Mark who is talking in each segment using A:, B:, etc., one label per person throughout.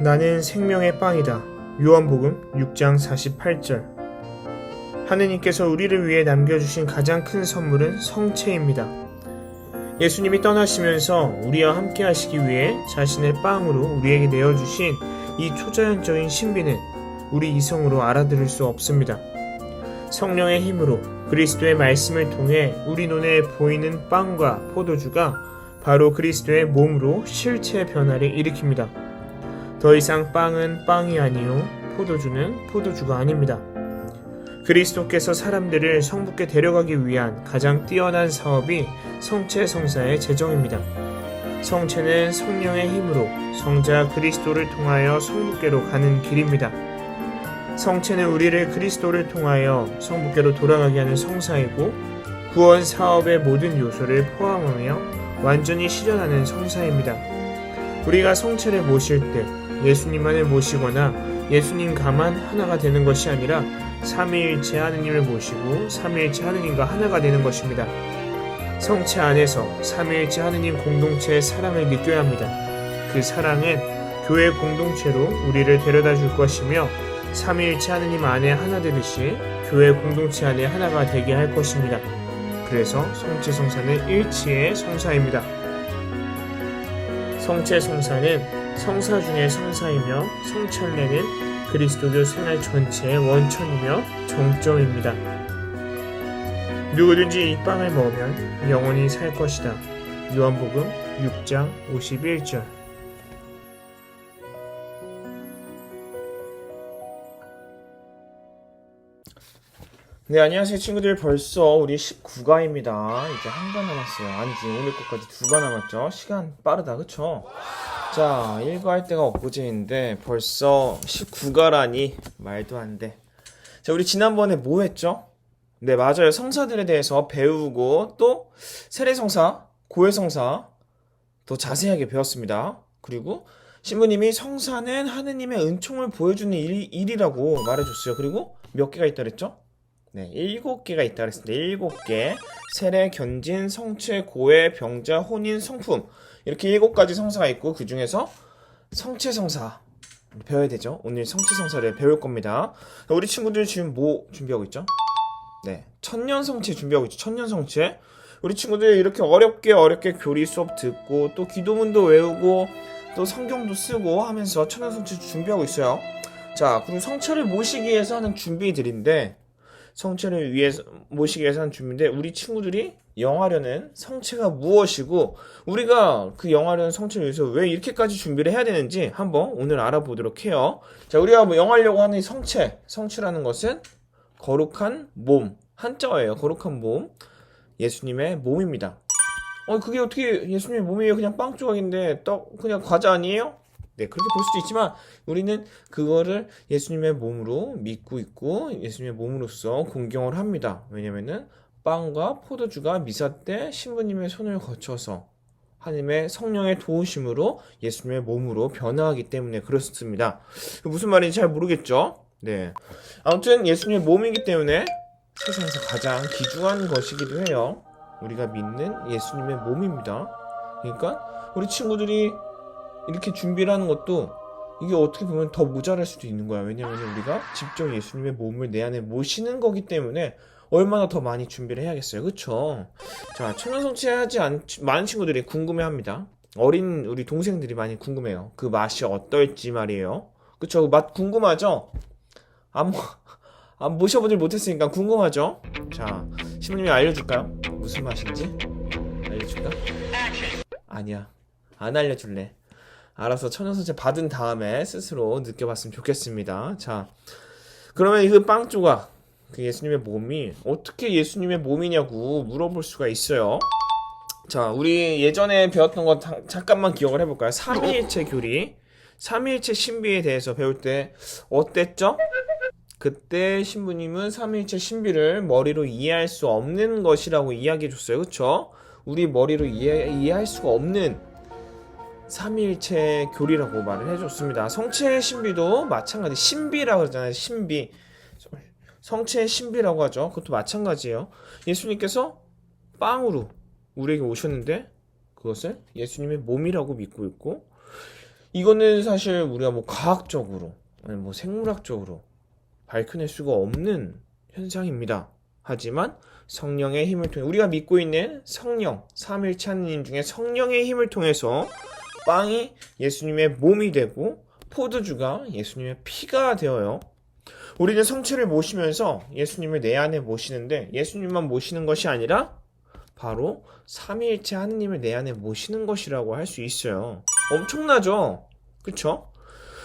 A: 나는 생명의 빵이다. 요한복음 6장 48절. 하느님께서 우리를 위해 남겨주신 가장 큰 선물은 성체입니다. 예수님이 떠나시면서 우리와 함께 하시기 위해 자신의 빵으로 우리에게 내어주신 이 초자연적인 신비는 우리 이성으로 알아들을 수 없습니다. 성령의 힘으로 그리스도의 말씀을 통해 우리 눈에 보이는 빵과 포도주가 바로 그리스도의 몸으로 실체 변화를 일으킵니다. 더 이상 빵은 빵이 아니요 포도주는 포도주가 아닙니다. 그리스도께서 사람들을 성부께 데려가기 위한 가장 뛰어난 사업이 성체 성사의 재정입니다. 성체는 성령의 힘으로 성자 그리스도를 통하여 성부께로 가는 길입니다. 성체는 우리를 그리스도를 통하여 성부께로 돌아가게 하는 성사이고 구원 사업의 모든 요소를 포함하며 완전히 실현하는 성사입니다. 우리가 성체를 모실 때 예수님만을 모시거나 예수님과만 하나가 되는 것이 아니라 삼위일체 하느님을 모시고 삼위일체 하느님과 하나가 되는 것입니다. 성체 안에서 삼위일체 하느님 공동체의 사랑을 느껴야 합니다. 그 사랑은 교회 공동체로 우리를 데려다 줄 것이며 삼위일체 하느님 안에 하나 되듯이 교회 공동체 안에 하나가 되게 할 것입니다. 그래서 성체 성사는 일치의 성사입니다. 성체 성사는 성사 중의 성사이며 성찬례는 그리스도교 생활 전체의 원천이며 정점입니다. 누구든지 이 빵을 먹으면 영원히 살 것이다. 요한복음 6장 51절 네, 안녕하세요, 친구들. 벌써 우리 19가입니다. 이제 한 가 남았어요. 아니지, 오늘 것까지 두 가 남았죠? 시간 빠르다, 그쵸? 자, 1가 할 때가 엊그제인데 벌써 19가라니 말도 안 돼. 자, 우리 지난번에 뭐 했죠? 네, 맞아요. 성사들에 대해서 배우고 또 세례성사, 고해성사 더 자세하게 배웠습니다. 그리고 신부님이 성사는 하느님의 은총을 보여주는 일, 일이라고 말해줬어요. 그리고 몇 개가 있다 그랬죠? 네, 일곱 개가 있다 그랬습니다. 일곱 개. 세례, 견진, 성체, 고해, 병자, 혼인, 성품. 이렇게 일곱 가지 성사가 있고 그 중에서 성체 성사 배워야 되죠. 오늘 성체 성사를 배울 겁니다. 우리 친구들 지금 뭐 준비하고 있죠? 네, 천년 성체 준비하고 있죠. 천년 성체. 우리 친구들 이렇게 어렵게 어렵게 교리 수업 듣고 또 기도문도 외우고 또 성경도 쓰고 하면서 천년 성체 준비하고 있어요. 자, 그리고 성체를 모시기 위해서 하는 준비들인데 성체를 위해서 모시기 위해서 하는 준비인데 우리 친구들이 영하려는 성체가 무엇이고 우리가 그 영하려는 성체를 위해서 왜 이렇게까지 준비를 해야 되는지 한번 오늘 알아보도록 해요. 자, 우리가 뭐 영하려고 하는 이 성체, 성체라는 것은 거룩한 몸, 한자어예요. 거룩한 몸, 예수님의 몸입니다. 어, 그게 어떻게 예수님의 몸이에요? 그냥 빵 조각인데 떡 그냥 과자 아니에요? 네, 그렇게 볼 수도 있지만 우리는 그거를 예수님의 몸으로 믿고 있고 예수님의 몸으로서 공경을 합니다. 왜냐면은 빵과 포도주가 미사 때 신부님의 손을 거쳐서 하나님의 성령의 도우심으로 예수님의 몸으로 변화하기 때문에 그렇습니다. 무슨 말인지 잘 모르겠죠? 네. 아무튼 예수님의 몸이기 때문에 세상에서 가장 귀중한 것이기도 해요. 우리가 믿는 예수님의 몸입니다. 그러니까 우리 친구들이 이렇게 준비를 하는 것도 이게 어떻게 보면 더 모자랄 수도 있는 거야. 왜냐면 우리가 직접 예수님의 몸을 내 안에 모시는 거기 때문에 얼마나 더 많이 준비를 해야겠어요. 그쵸? 자, 천연성취하지 않, 많은 친구들이 궁금해 합니다. 어린 우리 동생들이 많이 궁금해요. 그 맛이 어떨지 말이에요. 그쵸? 그맛 궁금하죠? 안, 모- 안 모셔보질 못했으니까 궁금하죠? 자, 신부님이 알려줄까요? 무슨 맛인지? 알려줄까? 아니야. 안 알려줄래. 알아서 천연선체 받은 다음에 스스로 느껴봤으면 좋겠습니다. 자, 그러면 그빵 조각, 그 예수님의 몸이 어떻게 예수님의 몸이냐고 물어볼 수가 있어요. 자, 우리 예전에 배웠던 거 다- 잠깐만 기억을 해볼까요? 삼위일체 교리, 삼위일체 신비에 대해서 배울 때 어땠죠? 그때 신부님은 삼위일체 신비를 머리로 이해할 수 없는 것이라고 이야기해줬어요. 그쵸? 우리 머리로 이해, 이해할 수가 없는 삼위일체 교리라고 말을 해줬습니다. 성체의 신비도 마찬가지. 신비라고 그러잖아요. 신비. 성체의 신비라고 하죠. 그것도 마찬가지예요. 예수님께서 빵으로 우리에게 오셨는데 그것을 예수님의 몸이라고 믿고 있고 이거는 사실 우리가 뭐 과학적으로 아니 뭐 생물학적으로 밝혀낼 수가 없는 현상입니다. 하지만 성령의 힘을 통해 우리가 믿고 있는 성령 삼일체 하느님 중에 성령의 힘을 통해서 빵이 예수님의 몸이 되고 포도주가 예수님의 피가 되어요. 우리는 성체를 모시면서 예수님을 내 안에 모시는데 예수님만 모시는 것이 아니라 바로 삼위일체 하느님을 내 안에 모시는 것이라고 할 수 있어요. 엄청나죠? 그쵸?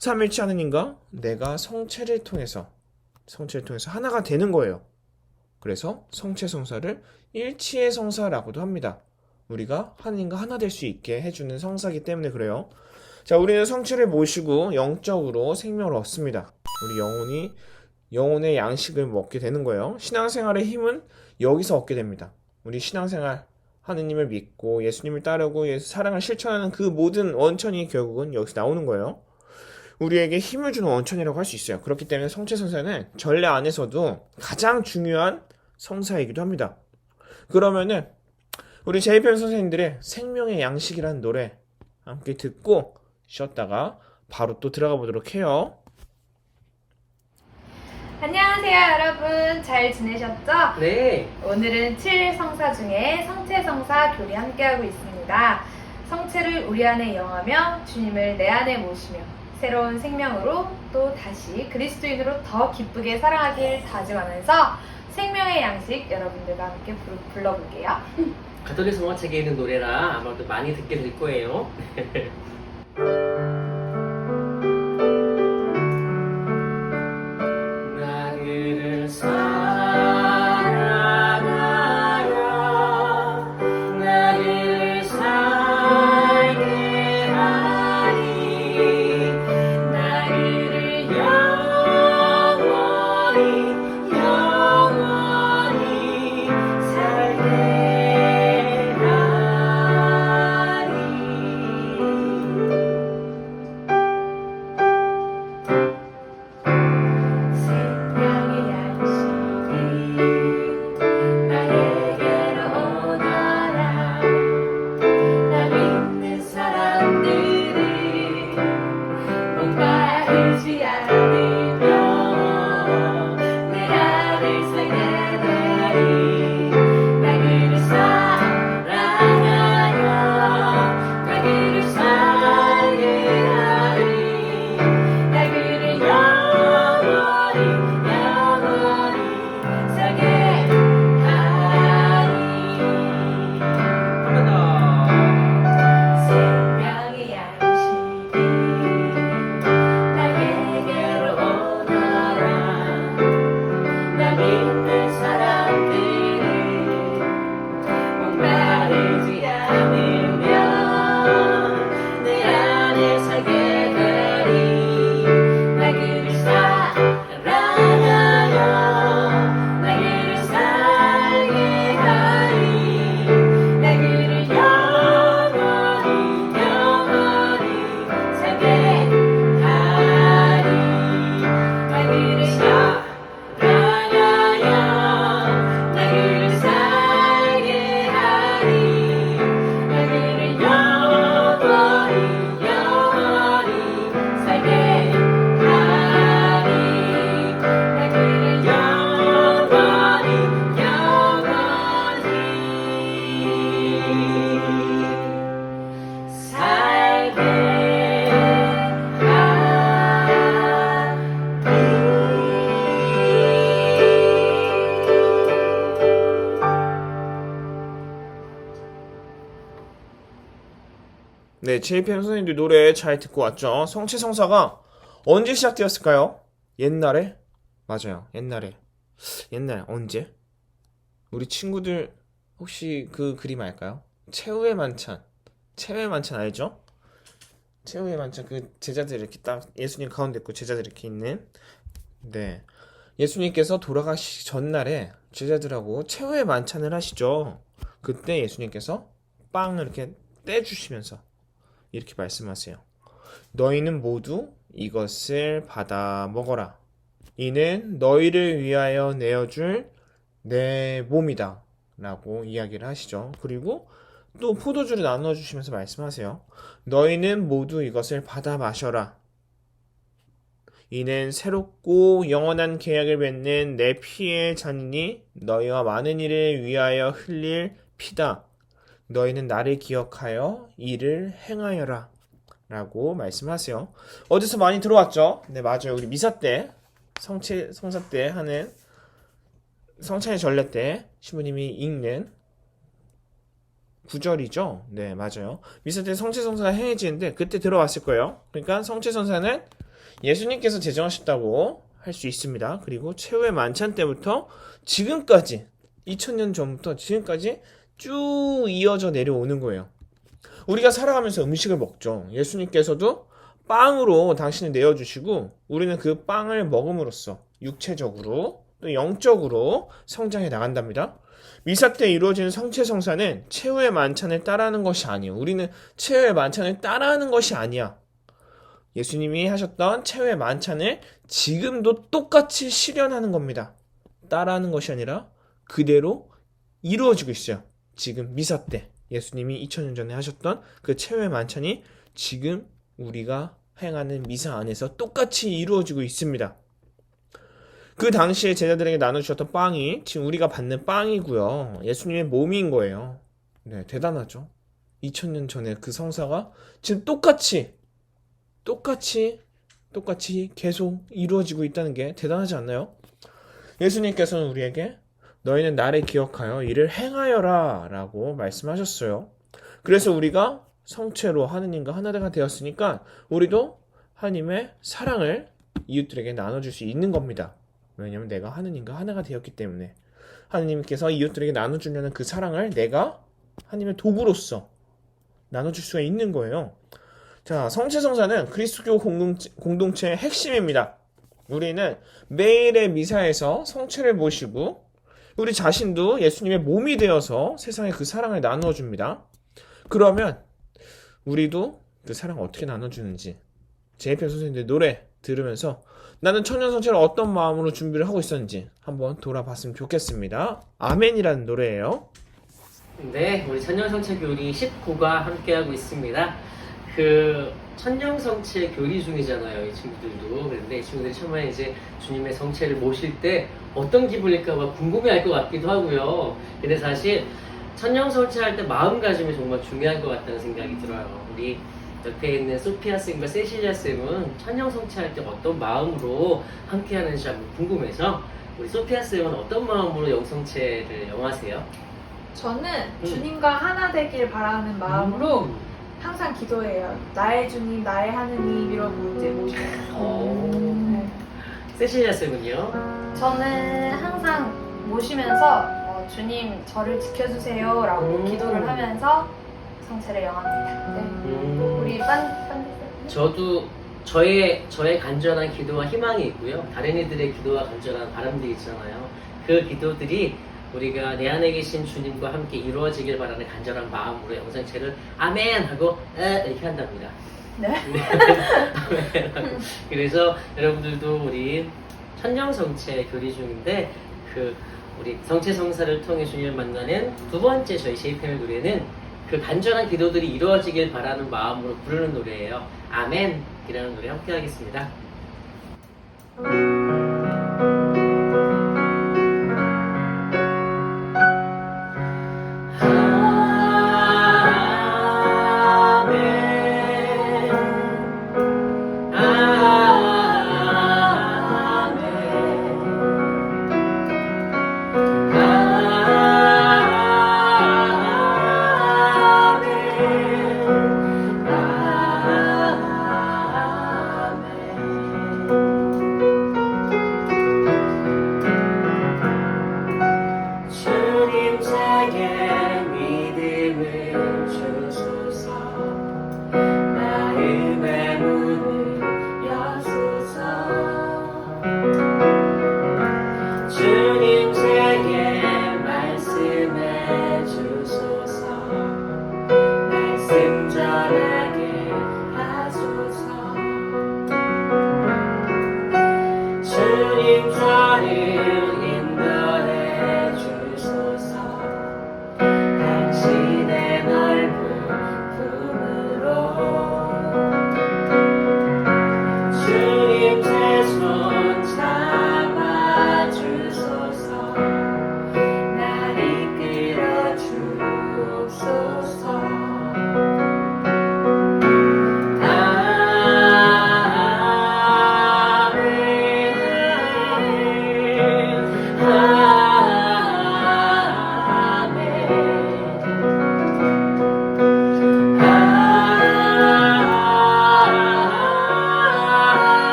A: 삼위일체 하느님과 내가 성체를 통해서 성체를 통해서 하나가 되는 거예요. 그래서 성체 성사를 일치의 성사라고도 합니다. 우리가 하나님과 하나 될 수 있게 해주는 성사기 때문에 그래요. 자, 우리는 성체를 모시고 영적으로 생명을 얻습니다. 우리 영혼이 영혼의 양식을 먹게 되는 거예요. 신앙생활의 힘은 여기서 얻게 됩니다. 우리 신앙생활 하느님을 믿고 예수님을 따르고 예수 사랑을 실천하는 그 모든 원천이 결국은 여기서 나오는 거예요. 우리에게 힘을 주는 원천이라고 할 수 있어요. 그렇기 때문에 성체 성사는 전례 안에서도 가장 중요한 성사이기도 합니다. 그러면은 우리 제이편 선생님들의 생명의 양식이라는 노래 함께 듣고 쉬었다가 바로 또 들어가 보도록 해요.
B: 안녕하세요 여러분 잘 지내셨죠?
C: 네,
B: 오늘은 7성사 중에 성체 성사 교리 함께하고 있습니다. 성체를 우리 안에 영하며 주님을 내 안에 모시며 새로운 생명으로 또 다시 그리스도인으로 더 기쁘게 살아가길 다짐하면서 생명의 양식 여러분들과 함께 불러볼게요.
C: 가톨릭 성화책에 있는 노래라 아마도 많이 듣게 될 거예요. 목마
A: 네, JPM 선생님들 노래 잘 듣고 왔죠? 성체 성사가 언제 시작되었을까요? 옛날에? 맞아요. 옛날에. 옛날 언제? 우리 친구들 혹시 그 그림 알까요? 최후의 만찬. 최후의 만찬 알죠? 최후의 만찬 그 제자들 이렇게 딱 예수님 가운데 있고 제자들 이렇게 있는 네. 예수님께서 돌아가시기 전날에 제자들하고 최후의 만찬을 하시죠. 그때 예수님께서 빵을 이렇게 떼주시면서 이렇게 말씀하세요. 너희는 모두 이것을 받아 먹어라. 이는 너희를 위하여 내어줄 내 몸이다. 라고 이야기를 하시죠. 그리고 또 포도주를 나누어 주시면서 말씀하세요. 너희는 모두 이것을 받아 마셔라. 이는 새롭고 영원한 계약을 맺는 내 피의 잔이니 너희와 많은 일을 위하여 흘릴 피다. 너희는 나를 기억하여 이를 행하여라. 라고 말씀하세요. 어디서 많이 들어왔죠? 네, 맞아요. 우리 미사 때, 성체, 성사 때 하는 성찬의 전례 때 시부님이 읽는 구절이죠. 네, 맞아요. 미사 때 성체성사가 행해지는데 그때 들어왔을 거예요. 그러니까 성체성사는 예수님께서 제정하셨다고 할 수 있습니다. 그리고 최후의 만찬 때부터 지금까지 2000년 전부터 지금까지 쭉 이어져 내려오는 거예요. 우리가 살아가면서 음식을 먹죠. 예수님께서도 빵으로 당신을 내어주시고 우리는 그 빵을 먹음으로써 육체적으로 또 영적으로 성장해 나간답니다. 미사 때 이루어지는 성체 성사는 최후의 만찬을 따라하는 것이 아니에요. 우리는 최후의 만찬을 따라하는 것이 아니야. 예수님이 하셨던 최후의 만찬을 지금도 똑같이 실현하는 겁니다. 따라하는 것이 아니라 그대로 이루어지고 있어요. 지금 미사 때 예수님이 2000년 전에 하셨던 그 최후의 만찬이 지금 우리가 행하는 미사 안에서 똑같이 이루어지고 있습니다. 그 당시에 제자들에게 나눠주셨던 빵이 지금 우리가 받는 빵이고요. 예수님의 몸인 거예요. 네, 대단하죠. 2000년 전에 그 성사가 지금 똑같이 똑같이 똑같이 계속 이루어지고 있다는 게 대단하지 않나요? 예수님께서는 우리에게 너희는 나를 기억하여 이를 행하여라 라고 말씀하셨어요. 그래서 우리가 성체로 하느님과 하나가 되었으니까 우리도 하나님의 사랑을 이웃들에게 나눠줄 수 있는 겁니다. 왜냐하면 내가 하느님과 하나가 되었기 때문에 하느님께서 이웃들에게 나눠주려는 그 사랑을 내가 하나님의 도구로서 나눠줄 수가 있는 거예요. 자, 성체성사는 그리스도교 공동체, 공동체의 핵심입니다. 우리는 매일의 미사에서 성체를 모시고 우리 자신도 예수님의 몸이 되어서 세상에 그 사랑을 나누어 줍니다. 그러면 우리도 그 사랑을 어떻게 나눠주는지 제이편 선생님들 노래 들으면서 나는 청년성체를 어떤 마음으로 준비를 하고 있었는지 한번 돌아봤으면 좋겠습니다. 아멘이라는 노래예요.
D: 네, 우리 천년성체 교리 19가 함께하고 있습니다. 그 천년성체 교리 중이잖아요, 이 친구들도. 그런데 이 친구들이 처음에 이제 주님의 성체를 모실 때 어떤 기분일까봐 궁금해할 것 같기도 하고요. 근데 사실 천년성체 할 때 마음가짐이 정말 중요한 것 같다는 생각이 들어요. 우리 옆에 있는 소피아 쌤과 세실리아 쌤은 천년성체 할 때 어떤 마음으로 함께 하는지 한번 궁금해서 우리 소피아 쌤은 어떤 마음으로 영성체를 영하세요?
B: 저는
D: 음.
B: 주님과 하나 되길 바라는 마음으로
D: 음.
B: 항상 기도해요. 나의 주님, 나의 하느님 이러고 이제 모시고.
D: 오.
B: 네.
D: 세실리아 쌤은요?
B: 저는 항상 모시면서 어, 주님 저를 지켜주세요라고
D: 음.
B: 기도를 하면서 성체를 영합니다. 네.
D: 음.
B: 우리 빤 빤.
D: 저도 저의 저의 간절한 기도와 희망이 있고요. 다른 이들의 기도와 간절한 바람들이 있잖아요. 그 기도들이 우리가 내 안에 계신 주님과 함께 이루어지길 바라는 간절한 마음으로 영상체를 아멘 하고 에 이렇게 한답니다.
B: 네.
D: 하고. 그래서 여러분들도 우리 천령성체 교리 중인데 그 우리 성체 성사를 통해 주님을 만나는 두 번째 저희 쉐이펜의 노래는 그 간절한 기도들이 이루어지길 바라는 마음으로 부르는 노래예요. 아멘이라는 노래 함께 하겠습니다.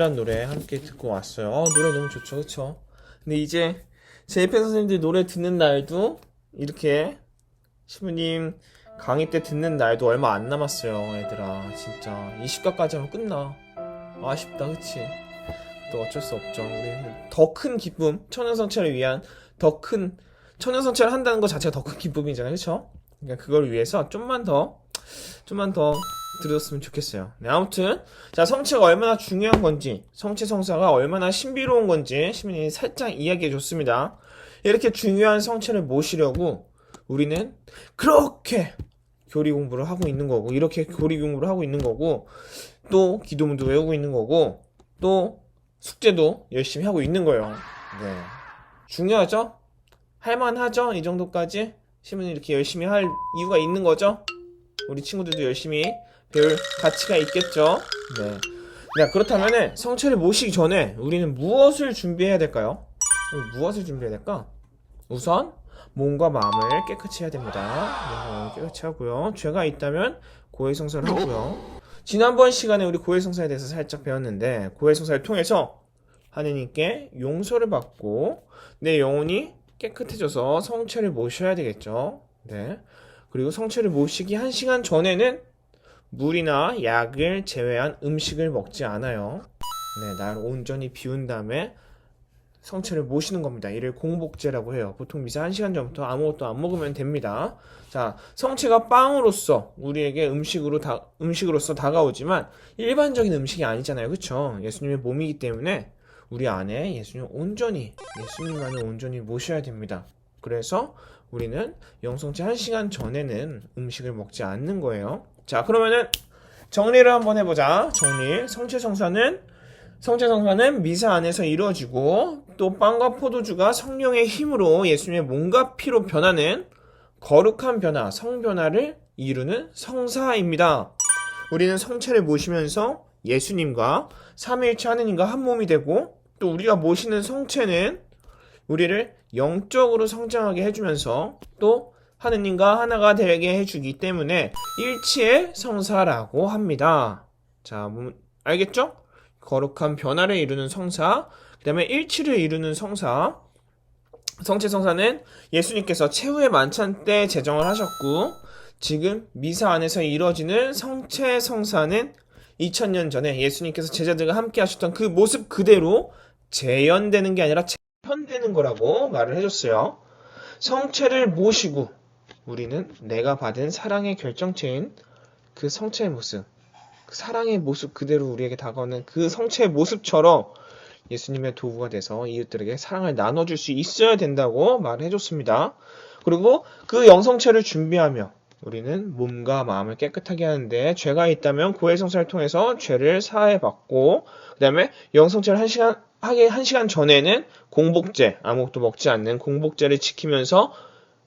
A: 네, 아멘이란 노래 함께 듣고 왔어요. 어, 노래 너무 좋죠, 그쵸? 근데 이제 제 옆에 선생님들 노래 듣는 날도 이렇게 시부님 강의 때 듣는 날도 얼마 안 남았어요, 얘들아. 진짜 20가까지 하면 끝나. 아쉽다, 그치? 또 어쩔 수 없죠. 우리 더 큰 기쁨, 천연성찰을 위한 더 큰, 천연성찰을 한다는 것 자체가 더 큰 기쁨이잖아요, 그쵸? 그러니까 그걸 위해서 좀만 더, 좀만 더 들었으면 좋겠어요. 네, 아무튼 자, 성체가 얼마나 중요한 건지, 성체 성사가 얼마나 신비로운 건지 시민이 살짝 이야기해 줬습니다. 이렇게 중요한 성체를 모시려고 우리는 그렇게 교리 공부를 하고 있는 거고, 이렇게 교리 공부를 하고 있는 거고, 또 기도문도 외우고 있는 거고, 또 숙제도 열심히 하고 있는 거예요. 네. 중요하죠? 할만하죠? 이 정도까지? 시민이 이렇게 열심히 할 이유가 있는 거죠? 우리 친구들도 열심히 배울 가치가 있겠죠? 네. 네, 그렇다면은 성체를 모시기 전에 우리는 무엇을 준비해야 될까요? 무엇을 준비해야 될까? 우선 몸과 마음을 깨끗이 해야 됩니다. 마음을 깨끗이 하고요. 죄가 있다면 고해성사를 하고요. 지난번 시간에 우리 고해성사에 대해서 살짝 배웠는데 고해성사를 통해서 하느님께 용서를 받고 내 영혼이 깨끗해져서 성체를 모셔야 되겠죠. 네. 그리고 성체를 모시기 한 시간 전에는 물이나 약을 제외한 음식을 먹지 않아요. 네, 날 온전히 비운 다음에 성체를 모시는 겁니다. 이를 공복제라고 해요. 보통 미사 1시간 전부터 아무것도 안 먹으면 됩니다. 자, 성체가 빵으로서 우리에게 음식으로 다, 음식으로서 다가오지만 일반적인 음식이 아니잖아요. 그쵸? 예수님의 몸이기 때문에 우리 안에 예수님 온전히, 예수님만을 온전히 모셔야 됩니다. 그래서 우리는 영성체 1시간 전에는 음식을 먹지 않는 거예요. 자, 그러면은 정리를 한번 해보자. 정리. 성체성사는 성체성사는 미사 안에서 이루어지고 또 빵과 포도주가 성령의 힘으로 예수님의 몸과 피로 변하는 거룩한 변화, 성변화를 이루는 성사입니다. 우리는 성체를 모시면서 예수님과 삼위일체 하느님과 한 몸이 되고 또 우리가 모시는 성체는 우리를 영적으로 성장하게 해주면서 또 하느님과 하나가 되게 해주기 때문에 일치의 성사라고 합니다. 자, 뭐, 알겠죠? 거룩한 변화를 이루는 성사, 그 다음에 일치를 이루는 성사. 성체 성사는 예수님께서 최후의 만찬 때 제정을 하셨고, 지금 미사 안에서 이루어지는 성체 성사는 2000년 전에 예수님께서 제자들과 함께 하셨던 그 모습 그대로 재현되는 게 아니라 재현되는 거라고 말을 해줬어요. 성체를 모시고 우리는 내가 받은 사랑의 결정체인 그 성체의 모습, 그 사랑의 모습 그대로 우리에게 다가오는 그 성체의 모습처럼 예수님의 도구가 돼서 이웃들에게 사랑을 나눠줄 수 있어야 된다고 말해줬습니다. 그리고 그 영성체를 준비하며 우리는 몸과 마음을 깨끗하게 하는데 죄가 있다면 고해성사를 통해서 죄를 사해받고 그 다음에 영성체를 한 시간 하기 한 시간 전에는 공복제 아무것도 먹지 않는 공복제를 지키면서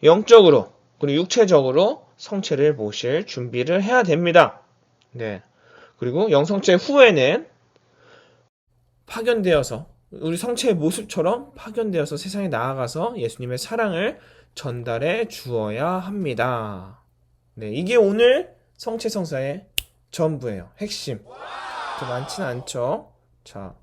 A: 영적으로 그리고 육체적으로 성체를 모실 준비를 해야 됩니다. 네. 그리고 영성체 후에는 파견되어서 우리 성체의 모습처럼 파견되어서 세상에 나아가서 예수님의 사랑을 전달해 주어야 합니다. 네, 이게 오늘 성체 성사의 전부예요. 핵심. 더 많지는 않죠. 자,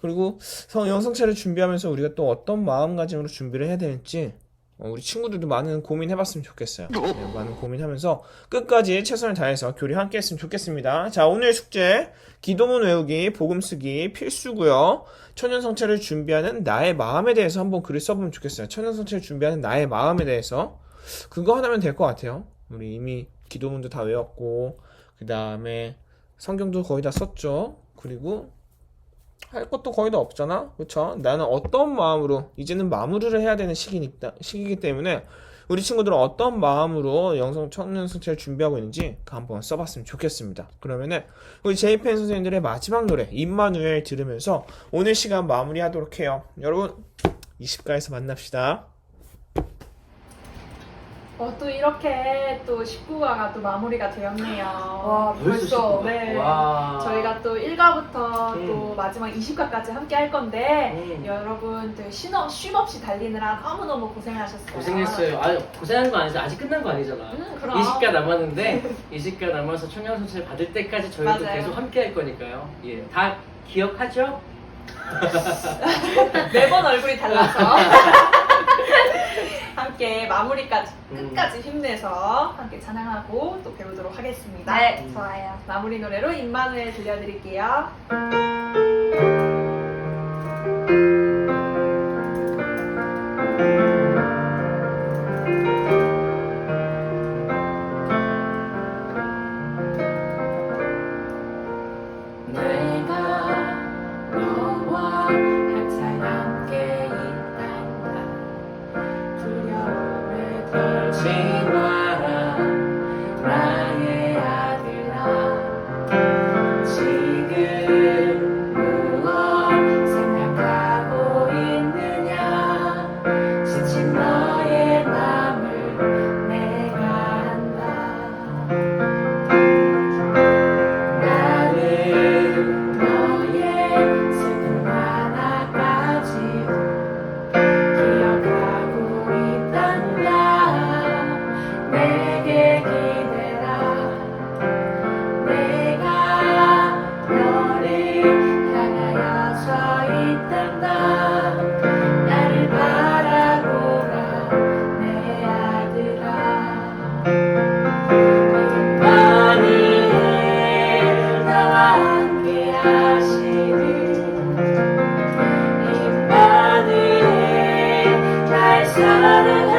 A: 그리고 성 영성체를 준비하면서 우리가 또 어떤 마음가짐으로 준비를 해야 되는지 어, 우리 친구들도 많은 고민해봤으면 좋겠어요. 네, 많은 고민하면서 끝까지 최선을 다해서 교리 함께 했으면 좋겠습니다. 자, 오늘 숙제 기도문 외우기, 복음 쓰기 필수고요. 천연성체를 준비하는 나의 마음에 대해서 한번 글을 써보면 좋겠어요. 천연성체를 준비하는 나의 마음에 대해서 그거 하나면 될 것 같아요. 우리 이미 기도문도 다 외웠고 그 다음에 성경도 거의 다 썼죠. 그리고 할 것도 거의 다 없잖아. 그쵸? 나는 어떤 마음으로, 이제는 마무리를 해야 되는 시기니까, 시기이기 때문에, 우리 친구들은 어떤 마음으로 영성 청년성체를 준비하고 있는지 그 한번 써봤으면 좋겠습니다. 그러면은, 우리 제이펜 선생님들의 마지막 노래, 임마누엘 들으면서 오늘 시간 마무리하도록 해요. 여러분, 20가에서 만납시다.
E: 어, 또 이렇게 또 19화가 또 마무리가 되었네요. 와,
D: 벌써 19화?
E: 네.
D: 와.
E: 저희가 또 1화부터
D: 음.
E: 또 마지막 20화까지 함께 할 건데,
D: 음.
E: 여러분 또 쉼, 쉼 없이 달리느라 너무너무 고생하셨어요.
D: 고생했어요. 아, 고생한 거 아니죠? 아직 끝난 거 아니잖아.
E: 음, 그럼.
D: 20가 남았는데 20가 남아서 청년선체를 받을 때까지 저희도
E: 맞아요.
D: 계속 함께 할 거니까요. 예, 다 기억하죠?
E: 매번 얼굴이 달라서. 함께 마무리까지,
D: 음.
E: 끝까지 힘내서 함께 찬양하고 또 배우도록 하겠습니다.
D: 음.
E: 좋아요. 마무리 노래로 임마누엘 들려드릴게요. Shalom.